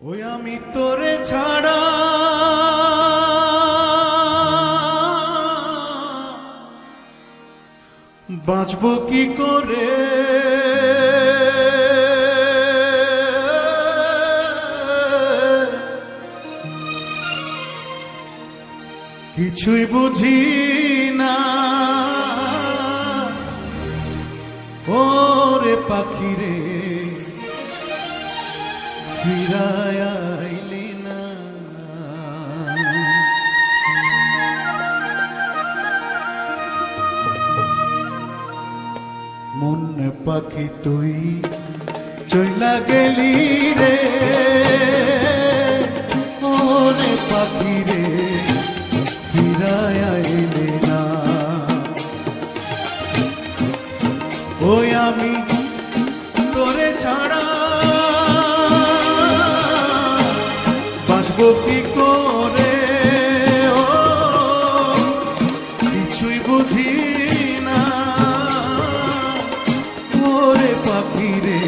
ওই আমি তোরে ছাড়া। বাঁচব কি করে? কিছুই বুঝি না। ওরে পাখি রে ফিরায় না। মন পাখি তুই চইলা গেলি রে। ওরে পাখি রে ফিরায় আইলি না। ওই আমি তোরে ছাড়া বাঁচব কি করে ও কিছুই বুঝি না। ওরে পাখি রে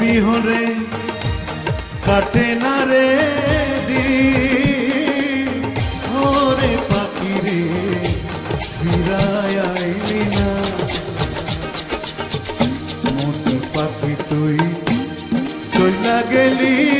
বিহরে কাটে না রে দি ওরে পাখি রে, ফিরায় না। মন পাখি তুই চইলা গেলি।